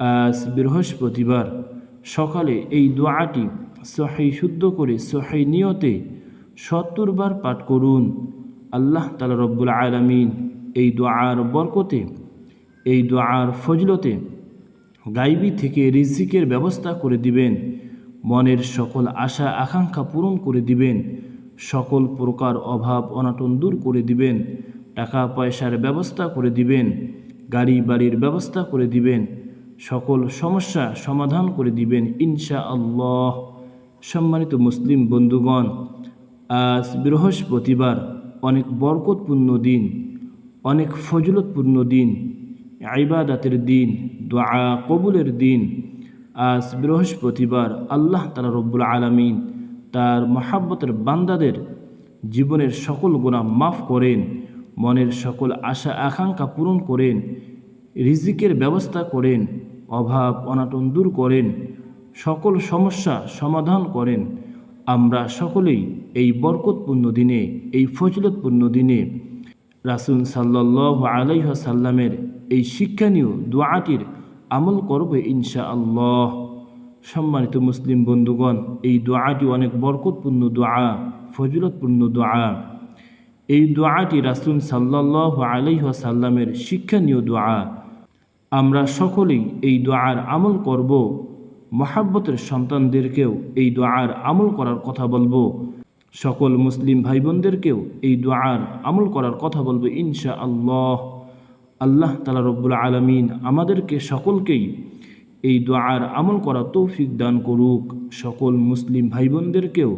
আজ বৃহস্পতিবার। সকালে এই দোয়াটি সহাই শুদ্ধ করে সহাই নিয়তে সত্তর বার পাঠ করুন। আল্লাহ তালা রব্বুল আলমিন এই দোয়ার বরকতে, এই দোয়ার ফজলতে গাইবি থেকে রিজিকের ব্যবস্থা করে দিবেন। মনের সকল আশা, আকাঙ্ক্ষা পূরণ করে দিবেন। সকল প্রকার অভাব, অনাটন দূর করে দিবেন। টাকা পয়সার ব্যবস্থা করে দিবেন। গাড়ি বাড়ির ব্যবস্থা করে দিবেন। সকল সমস্যা সমাধান করে দিবেন ইনশা আল্লাহ সম্মানিত মুসলিম বন্ধুগণ, আজ বৃহস্পতিবার অনেক বরকতপূর্ণ দিন, অনেক ফজলতপূর্ণ দিন আইবাদাতের দিন, দোয়া কবুলের দিন। আজ বৃহস্পতিবার আল্লাহ তালা রব্বুল আলমিন তার মহাব্বতের বান্দাদের জীবনের সকল গুণা মাফ করেন, মনের সকল আশা আকাঙ্ক্ষা পূরণ করেন, রিজিকের ব্যবস্থা করেন অভাব, অনাটন দূর করেন, সকল সমস্যা সমাধান করেন। আমরা সকলেই এই বরকতপূর্ণ দিনে, এই ফজলতপূর্ণ দিনে রাসুল সাল্লাহ আলাইসাল্লামের এই শিক্ষণীয় দোয়াটির আমল করব ইনশা আল্লাহ সম্মানিত মুসলিম বন্ধুগণ, এই দোয়াটি অনেক বরকতপূর্ণ দোয়া, ফজলতপূর্ণ দোয়া। এই দোয়াটি রাসুল সাল্লাহ আলাইসাল্লামের শিক্ষণীয় দোয়া। আমরা সকলেই এই দোয়ার আমল করব। মহাব্বতের সন্তানদেরকেও এই দোয়ার আমল করার কথা বলব। সকল মুসলিম ভাই বোনদেরকেও এই দোয়ার আমল করার কথা বলব ইনশা আল্লাহ আল্লাহ তালা রব্বুল আলমিন আমাদেরকে সকলকেই এই দোয়ার আমল করা তৌফিক দান করুক। সকল মুসলিম ভাই বোনদেরকেও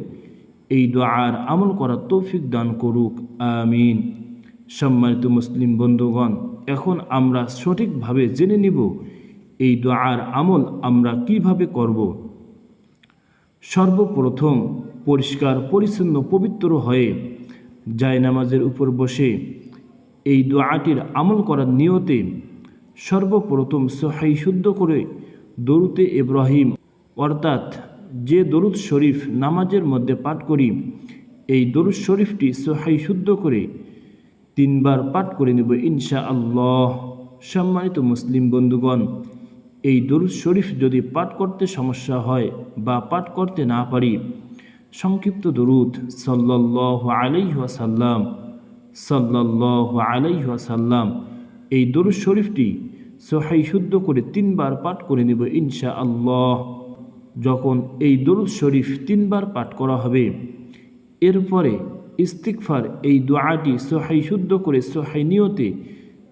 এই দোয়ার আমল করা তৌফিক দান করুক। আমিন। সম্মানিত মুসলিম বন্ধুগণ, এখন আমরা সঠিকভাবে জেনে নিব এই দোয়ার আমল আমরা কীভাবে করব। সর্বপ্রথম পরিষ্কার, পরিচ্ছন্ন, পবিত্র হয়ে জায়নামাজের উপর বসে এই দোয়াটির আমল করার নিয়তে সর্বপ্রথম সহাই শুদ্ধ করে দরুতে ইব্রাহিম, অর্থাৎ যে দরুদ শরীফ নামাজের মধ্যে পাঠ করি, এই দরুদ শরীফটি সহাই শুদ্ধ করে তিনবার পাঠ করে নেব ইনশা আল্লাহ সম্মানিত মুসলিম বন্ধুগণ, এই দরুদ শরীফ যদি পাঠ করতে সমস্যা হয় বা পাঠ করতে না পারি, সংক্ষিপ্ত দরুদ সাল্লাহ আলাইহাসাল্লাম সাল্লাহ আলাইহাসাল্লাম এই দরুদ শরীফটি সহাই শুদ্ধ করে তিনবার পাঠ করে নেব ইনশা আল্লাহ যখন এই দরুদ শরীফ তিনবার পাঠ করা হবে, এরপরে ইস্তিকফার এই দোয়াটি সহাই শুদ্ধ করে সহাই নিয়তে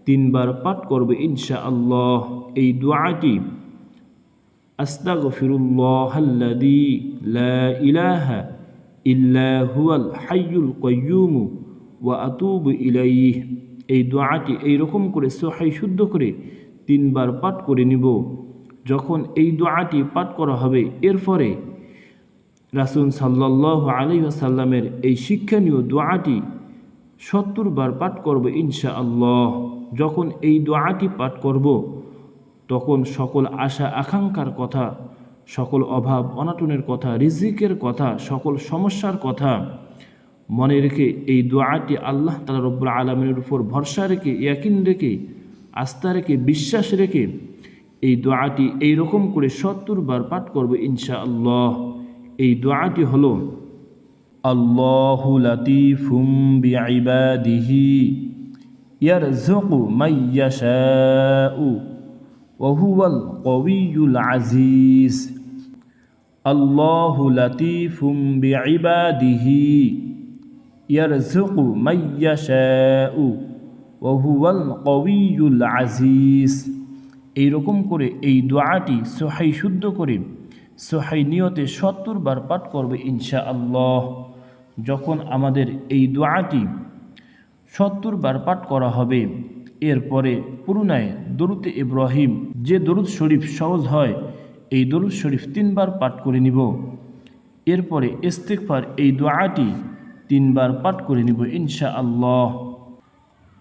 তিনবার পাঠ করবে ইনশা আল্লাহ এই দোয়াটি আল্লাযী লা ইলাহা ইল্লা হুয়াল হাইয়ুল কাইয়্যুম ওয়া আতুবু ইলাইহ। এই দোয়াটি এই রকম করে সহাই শুদ্ধ করে তিনবার পাঠ করে নিব। যখন এই দোয়াটি পাঠ করা হবে, এরপরে রাসুল সাল্লাহ আলী আসাল্লামের এই শিক্ষণীয় দোয়াটি সত্তর বার পাঠ করব ইনশা আল্লাহ যখন এই দোয়াটি পাঠ করব, তখন সকল আশা আকাঙ্ক্ষার কথা, সকল অভাব অনাটনের কথা, রিজিকের কথা, সকল সমস্যার কথা মনে রেখে এই দোয়াটি আল্লাহ তালা রব্বুল আলমের উপর ভরসা রেখে, ইয়াকিন রেখে, আস্থা রেখে, বিশ্বাস রেখে এই দোয়াটি এই রকম করে সত্তর বার পাঠ করব ইনশা আল্লাহ এই দোয়াটি হল, আল্লাহু লাতিফুম বিআইবাদিহি ইয়ারযুকু মাইয়াশাউ ওয়া হুয়াল কওয়িয়ুল আজিজ। আল্লাহু লাতিফুম বিআইবাদিহি ইয়ারযুকু মাইয়াশাউ ওয়া হুয়াল কওয়িয়ুল আজিজ। এইরকম করে এই দোয়াটি সহাই শুদ্ধ করে সহাই নিয়তে সত্তর বার পাঠ করবে ইনশা আল্লাহ যখন আমাদের এই দোয়াটি সত্তর বার পাঠ করা হবে, এরপরে পুরুনায় দরুতে ইব্রাহিম, যে দরুদ শরীফ সহজ হয়, এই দরুদ শরীফ তিনবার পাঠ করে নিব। এরপরে ইস্তেকফার এই দোয়াটি তিনবার পাঠ করে নিব ইনশা আল্লাহ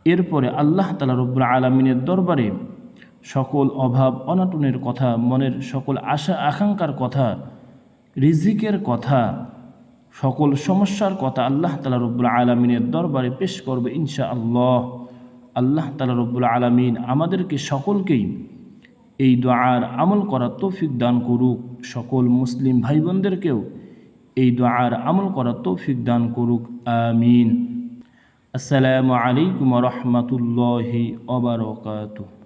এরপরে আল্লাহ তালা রব্বুল আলমিনের দরবারে সকল অভাব অনাটনের কথা, মনের সকল আশা আকাঙ্ক্ষার কথা, রিজিকের কথা, সকল সমস্যার কথা আল্লাহ তালা রব্বুল আলমিনের দরবারে পেশ করবে ইনশা আল্লাহ আল্লাহ তালা রব্বুল আলমিন আমাদেরকে সকলকেই এই দোয়ার আমল করার তৌফিক দান করুক। সকল মুসলিম ভাই বোনদেরকেও এই দোয়ার আমল করার তৌফিক দান করুক। আমিন। আসসালামু আলাইকুম রহমতুল্লাহি অবরকাতুহ